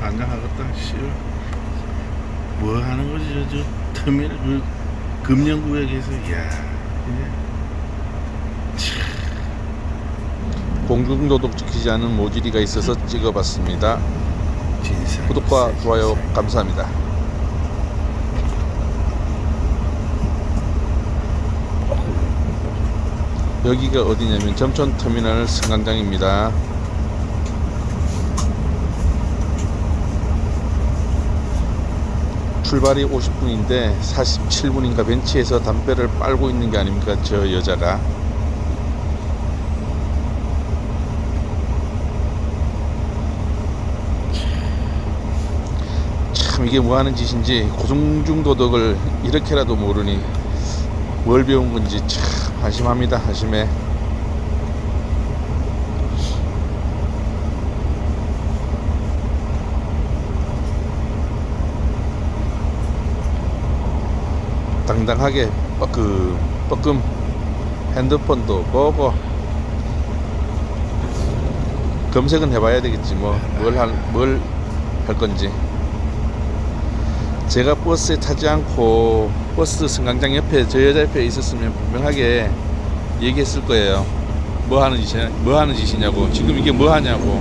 안장하겠다 씨발 뭐 하는 거지 저, 저 터미널 그 금연구역에서 야 공중도덕 지키지 않은 모질이가 있어서 찍어봤습니다. 진상 구독과 좋아요 감사합니다. 여기가 어디냐면 점촌터미널 승강장입니다. 출발이 50분인데 47분인가 벤치에서 담배를 빨고 있는 게 아닙니까 저 여자가? 참 이게 뭐 하는 짓인지 고중중도덕을 이렇게라도 모르니 뭘 배운 건지 참 한심합니다 한심해 당당하게 뻐- 그 뻐끔 핸드폰도 보고 검색은 해봐야 되겠지 뭐뭘할뭘할 건지 제가 버스에 타지 않고 버스 승강장 옆에 저 여자 옆에 있었으면 분명하게 얘기했을 거예요. 뭐 하는 짓이냐, 뭐 하는 짓이냐고, 지금 이게 뭐 하냐고.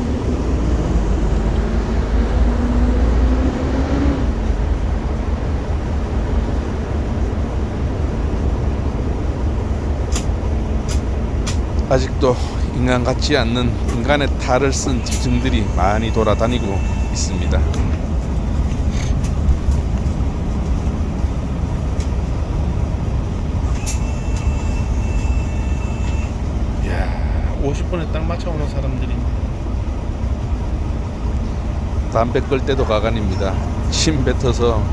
아직도 인간 같지 않는 인간의 탈을 쓴 짐승들이 많이 돌아다니고 있습니다. 야 50분에 딱 맞춰오는 사람들이 담배 끌 때도 가관입니다. 침 뱉어서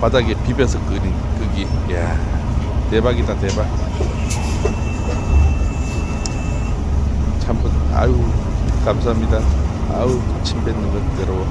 바닥에 비벼서 끄는 끄기. 야 대박이다 대박. 참 아유 감사합니다. 아우 침 뱉는 것 괴로워.